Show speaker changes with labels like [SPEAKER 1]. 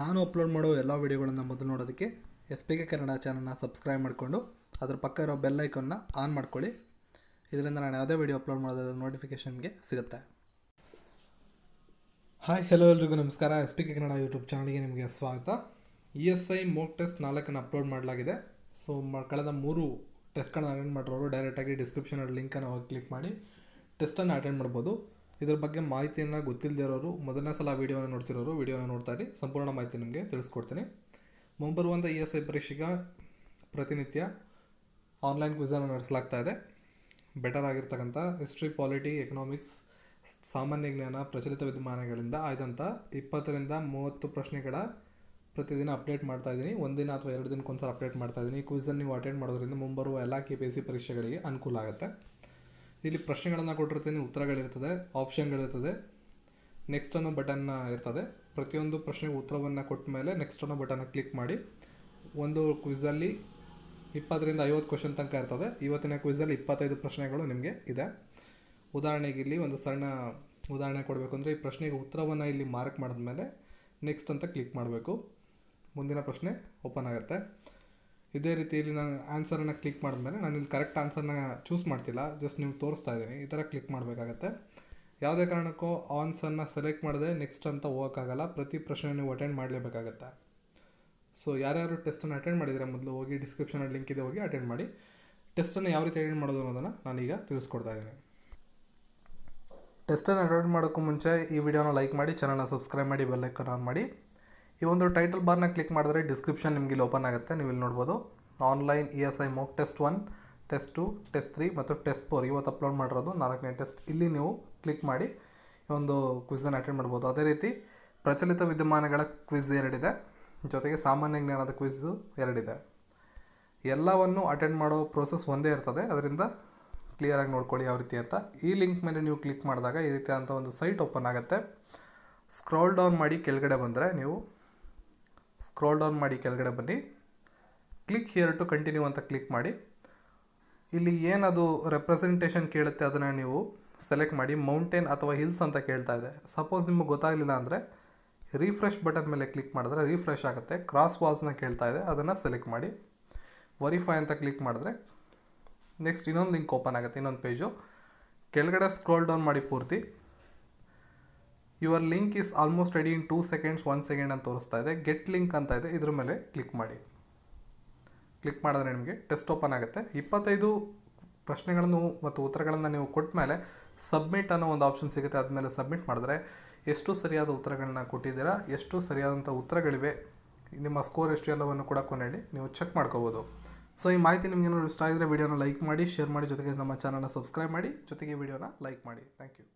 [SPEAKER 1] ನಾನು ಅಪ್ಲೋಡ್ ಮಾಡೋ ಎಲ್ಲ ವೀಡಿಯೋಗಳನ್ನು ಮೊದಲು ನೋಡೋದಕ್ಕೆ ಎಸ್ ಪಿ ಕೆ ಕನ್ನಡ ಚಾನಲ್ನ ಸಬ್ಸ್ಕ್ರೈಬ್ ಮಾಡಿಕೊಂಡು ಅದ್ರ ಪಕ್ಕ ಇರೋ ಬೆಲ್ ಐಕನ್ನ ಆನ್ ಮಾಡ್ಕೊಳ್ಳಿ. ಇದರಿಂದ ನಾನು ಯಾವುದೇ ವೀಡಿಯೋ ಅಪ್ಲೋಡ್ ಮಾಡೋದಾದ ನೋಟಿಫಿಕೇಷನ್ಗೆ ಸಿಗುತ್ತೆ. ಹಾಯ್ ಹೆಲೋ ಎಲ್ರಿಗೂ ನಮಸ್ಕಾರ. S P K Kannada YouTube ಚಾನಲ್ಗೆ ನಿಮಗೆ ಸ್ವಾಗತ. E S I mock test ನಾಲ್ಕನ್ನು upload ಮಾಡಲಾಗಿದೆ. ಸೊ ಕಳೆದ ಮೂರು ಟೆಸ್ಟ್ಗಳನ್ನ ಅಟೆಂಡ್ ಮಾಡಿರೋರು ಡೈರೆಕ್ಟಾಗಿ ಡಿಸ್ಕ್ರಿಪ್ಷನಲ್ಲಿ ಲಿಂಕನ್ನು ಹೋಗಿ ಕ್ಲಿಕ್ ಮಾಡಿ ಟೆಸ್ಟನ್ನು ಅಟೆಂಡ್ ಮಾಡ್ಬೋದು. ಇದ್ರ ಬಗ್ಗೆ ಮಾಹಿತಿಯನ್ನು ಗೊತ್ತಿಲ್ಲದಿರೋರು ಮೊದಲನೇ ಸಲ ವೀಡಿಯೋನ ನೋಡ್ತಿರೋರು, ವೀಡಿಯೋನ ನೋಡ್ತಾ ಇರಿ. ಸಂಪೂರ್ಣ ಮಾಹಿತಿ ನಿಮಗೆ ತಿಳಿಸ್ಕೊಡ್ತೀನಿ. ಮುಂಬರುವಂಥ ಇ ಎಸ್ ಐ ಪರೀಕ್ಷೆಗೆ ಪ್ರತಿನಿತ್ಯ ಆನ್ಲೈನ್ ಕ್ವಿಝನ್ನು ನಡೆಸಲಾಗ್ತಾ ಇದೆ. ಬೆಟರ್ ಆಗಿರ್ತಕ್ಕಂಥ ಹಿಸ್ಟ್ರಿ ಪಾಲಿಟಿ ಎಕನಾಮಿಕ್ಸ್ ಸಾಮಾನ್ಯ ಜ್ಞಾನ, ಪ್ರಚಲಿತ ವಿದ್ಯಮಾನಗಳಿಂದ ಆಯ್ದಂಥ ಇಪ್ಪತ್ತರಿಂದ ಮೂವತ್ತು ಪ್ರಶ್ನೆಗಳ ಪ್ರತಿದಿನ ಅಪ್ಡೇಟ್ ಮಾಡ್ತಾ ಇದ್ದೀನಿ ಒಂದಿನ ಅಥವಾ ಎರಡು ದಿನಕ್ಕೊಂದ್ಸಲ ಅಪ್ಡೇಟ್ ಮಾಡ್ತಾ ಇದ್ದೀನಿ ಕ್ವಿಝನ್ನು ನೀವು ಅಟೆಂಡ್ ಮಾಡೋದ್ರಿಂದ ಮುಂಬರುವ ಎಲ್ಲ ಕೆ ಪಿ ಎಸ್ ಸಿ ಪರೀಕ್ಷೆಗಳಿಗೆ ಅನುಕೂಲ ಆಗುತ್ತೆ. ಇಲ್ಲಿ ಪ್ರಶ್ನೆಗಳನ್ನು ಕೊಟ್ಟಿರ್ತೀನಿ, ಉತ್ತರಗಳಿರ್ತದೆ ಆಪ್ಷನ್ಗಳಿರ್ತದೆ ನೆಕ್ಸ್ಟ್ ಅನ್ನೋ ಬಟನ್ನ ಇರ್ತದೆ. ಪ್ರತಿಯೊಂದು ಪ್ರಶ್ನೆಗೆ ಉತ್ತರವನ್ನು ಕೊಟ್ಟ ಮೇಲೆ ನೆಕ್ಸ್ಟ್ ಅನ್ನೋ ಬಟನ್ನ ಕ್ಲಿಕ್ ಮಾಡಿ. ಒಂದು ಕ್ವಿಝಲ್ಲಿ ಇಪ್ಪತ್ತರಿಂದ ಐವತ್ತು ಕ್ವಶನ್ ತನಕ ಇರ್ತದೆ. ಇವತ್ತಿನ ಕ್ವಿಝಲ್ಲಿ ಇಪ್ಪತ್ತೈದು ಪ್ರಶ್ನೆಗಳು ನಿಮಗೆ ಇದೆ. ಉದಾಹರಣೆಗೆ ಇಲ್ಲಿ ಒಂದು ಸಣ್ಣ ಉದಾಹರಣೆ ಕೊಡಬೇಕು ಅಂದರೆ ಈ ಪ್ರಶ್ನೆಗೆ ಉತ್ತರವನ್ನು ಇಲ್ಲಿ ಮಾರ್ಕ್ ಮಾಡಿದ್ಮೇಲೆ ನೆಕ್ಸ್ಟ್ ಅಂತ ಕ್ಲಿಕ್ ಮಾಡಬೇಕು. ಮುಂದಿನ ಪ್ರಶ್ನೆ ಓಪನ್ ಆಗುತ್ತೆ. ಇದೇ ರೀತಿಯಲ್ಲಿ ನಾನು ಆನ್ಸರನ್ನು ಕ್ಲಿಕ್ ಮಾಡಿದ್ಮೇಲೆ ನಾನು ಇಲ್ಲಿ ಕರೆಕ್ಟ್ ಆನ್ಸರ್ನ ಚೂಸ್ ಮಾಡ್ತಿಲ್ಲ. ಜಸ್ಟ್ ನೀವು ತೋರಿಸ್ತಾ ಇದ್ದೀನಿ. ಈ ಥರ ಕ್ಲಿಕ್ ಮಾಡಬೇಕಾಗತ್ತೆ. ಯಾವುದೇ ಕಾರಣಕ್ಕೂ ಆನ್ಸರ್ನ ಸೆಲೆಕ್ಟ್ ಮಾಡದೆ ನೆಕ್ಸ್ಟ್ ಅಂತ ಹೋಗೋಕ್ಕಾಗಲ್ಲ ಪ್ರತಿ ಪ್ರಶ್ನೆ ನೀವು ಅಟೆಂಡ್ ಮಾಡಲೇಬೇಕಾಗತ್ತೆ. ಸೊ ಯಾರ್ಯಾರು ಟೆಸ್ಟನ್ನು ಅಟೆಂಡ್ ಮಾಡಿದರೆ ಮೊದಲು ಹೋಗಿ ಡಿಸ್ಕ್ರಿಪ್ಷನಲ್ಲಿ ಲಿಂಕ್ ಇದೆ ಹೋಗಿ ಅಟೆಂಡ್ ಮಾಡಿ. ಟೆಸ್ಟನ್ನು ಯಾವ ರೀತಿ ಅಟೆಂಡ್ ಮಾಡೋದು ಅನ್ನೋದನ್ನು ನಾನೀಗ ತಿಳಿಸ್ಕೊಡ್ತಾ ಇದ್ದೀನಿ. ಟೆಸ್ಟನ್ನು ಅಟೆಂಡ್ ಮಾಡೋಕ್ಕೂ ಮುಂಚೆ ಈ ವಿಡಿಯೋನ ಲೈಕ್ ಮಾಡಿ ಚಾನಲ್ನ ಸಬ್ಸ್ಕ್ರೈಬ್ ಮಾಡಿ ಬೆಲ್ಲೈಕನ್ ಆನ್ ಮಾಡಿ. ಈ ಒಂದು ಟೈಟಲ್ ಬಾರ್ನ ಕ್ಲಿಕ್ ಮಾಡಿದ್ರೆ ಡಿಸ್ಕ್ರಿಪ್ಷನ್ ನಿಮಗೆ ಇಲ್ಲಿ ಓಪನ್ ಆಗುತ್ತೆ. ನೀವು ಇಲ್ಲಿ ನೋಡ್ಬೋದು online E S I mock test one test two test three ಮತ್ತು ಟೆಸ್ಟ್ ಫೋರ್ ಇವತ್ತು ಅಪ್ಲೋಡ್ ಮಾಡಿರೋದು. ನಾಲ್ಕನೇ ಟೆಸ್ಟ್ ಇಲ್ಲಿ ನೀವು ಕ್ಲಿಕ್ ಮಾಡಿ ಈ ಒಂದು ಕ್ವಿಝನ್ನು ಅಟೆಂಡ್ ಮಾಡ್ಬೋದು. ಅದೇ ರೀತಿ ಪ್ರಚಲಿತ ವಿದ್ಯಮಾನಗಳ ಕ್ವಿಝ್ ಎರಡಿದೆ. ಜೊತೆಗೆ ಸಾಮಾನ್ಯ ಜ್ಞಾನದ ಕ್ವಿಝು ಎರಡಿದೆ. ಎಲ್ಲವನ್ನು ಅಟೆಂಡ್ ಮಾಡೋ ಪ್ರೋಸೆಸ್ ಒಂದೇ ಇರ್ತದೆ. ಅದರಿಂದ ಕ್ಲಿಯರಾಗಿ ನೋಡ್ಕೊಳ್ಳಿ ಯಾವ ರೀತಿ ಅಂತ. ಈ ಲಿಂಕ್ ಮೇಲೆ ನೀವು ಕ್ಲಿಕ್ ಮಾಡಿದಾಗ ಈ ರೀತಿ ಅಂತ ಒಂದು ಸೈಟ್ ಓಪನ್ ಆಗುತ್ತೆ. ಸ್ಕ್ರೋಲ್ ಡೌನ್ ಮಾಡಿ ಕೆಳಗಡೆ ಬಂದರೆ ನೀವು ಸ್ಕ್ರೋಲ್ ಡೌನ್ ಮಾಡಿ ಕೆಳಗಡೆ ಬನ್ನಿ. ಕ್ಲಿಕ್ ಹಿಯರ್ ಟು ಕಂಟಿನ್ಯೂ ಅಂತ ಕ್ಲಿಕ್ ಮಾಡಿ. ಇಲ್ಲಿ ಏನದು ರೆಪ್ರೆಸೆಂಟೇಷನ್ ಕೇಳುತ್ತೆ ಅದನ್ನು ನೀವು ಸೆಲೆಕ್ಟ್ ಮಾಡಿ. ಮೌಂಟೇನ್ ಅಥವಾ ಹಿಲ್ಸ್ ಅಂತ ಕೇಳ್ತಾ ಇದೆ. ಸಪೋಸ್ ನಿಮಗೆ ಗೊತ್ತಾಗಲಿಲ್ಲ ಅಂದರೆ ರೀಫ್ರೆಶ್ ಬಟನ್ ಮೇಲೆ ಕ್ಲಿಕ್ ಮಾಡಿದ್ರೆ ರೀಫ್ರೆಶ್ ಆಗುತ್ತೆ. ಕ್ರಾಸ್ ವಾಲ್ಸ್ನ ಕೇಳ್ತಾ ಇದೆ. ಅದನ್ನು ಸೆಲೆಕ್ಟ್ ಮಾಡಿ. ವರಿಫೈ ಅಂತ ಕ್ಲಿಕ್ ಮಾಡಿದ್ರೆ ನೆಕ್ಸ್ಟ್ ಇನ್ನೊಂದು ಲಿಂಕ್ ಓಪನ್ ಆಗುತ್ತೆ. ಇನ್ನೊಂದು ಪೇಜು ಕೆಳಗಡೆ ಸ್ಕ್ರೋಲ್ ಡೌನ್ ಮಾಡಿ ಪೂರ್ತಿ. Your link is almost ready in two seconds, one second ಅಂತ ತೋರಿಸ್ತಾ ಇದೆ. ಗೆಟ್ ಲಿಂಕ್ ಅಂತ ಇದೆ. ಇದ್ರ ಮೇಲೆ ಕ್ಲಿಕ್ ಮಾಡಿ. ಕ್ಲಿಕ್ ಮಾಡಿದ್ರೆ ನಿಮಗೆ ಟೆಸ್ಟ್ ಓಪನ್ ಆಗುತ್ತೆ. ಇಪ್ಪತ್ತೈದು ಪ್ರಶ್ನೆಗಳನ್ನು ಮತ್ತು ಉತ್ತರಗಳನ್ನು ನೀವು ಕೊಟ್ಟ ಮೇಲೆ ಸಬ್ಮಿಟ್ ಅನ್ನೋ ಒಂದು ಆಪ್ಷನ್ ಸಿಗುತ್ತೆ. ಆದಮೇಲೆ ಸಬ್ಮಿಟ್ ಮಾಡಿದ್ರೆ ಎಷ್ಟು ಸರಿಯಾದ ಉತ್ತರಗಳನ್ನ ಕೊಟ್ಟಿದ್ದೀರಾ, ಎಷ್ಟು ಸರಿಯಾದಂಥ ಉತ್ತರಗಳಿವೆ, ನಿಮ್ಮ ಸ್ಕೋರ್ ಎಷ್ಟು ಎಲ್ಲವನ್ನು ಕೂಡ ಕೊನೆಯಲ್ಲಿ ನೀವು ಚೆಕ್ ಮಾಡ್ಕೋಬೋದು. ಸೊ, ಈ ಮಾಹಿತಿ ನಿಮಗೆ ಇಷ್ಟ ಆಗಿದ್ರೆ ವಿಡಿಯೋನ ಲೈಕ್ ಮಾಡಿ ಶೇರ್ ಮಾಡಿ, ಜೊತೆಗೆ ನಮ್ಮ ಚಾನಲ್ನ ಸಬ್ಸ್ಕ್ರೈಬ್ ಮಾಡಿ, ಜೊತೆಗೆ ವಿಡಿಯೋನ ಲೈಕ್ ಮಾಡಿ. Thank you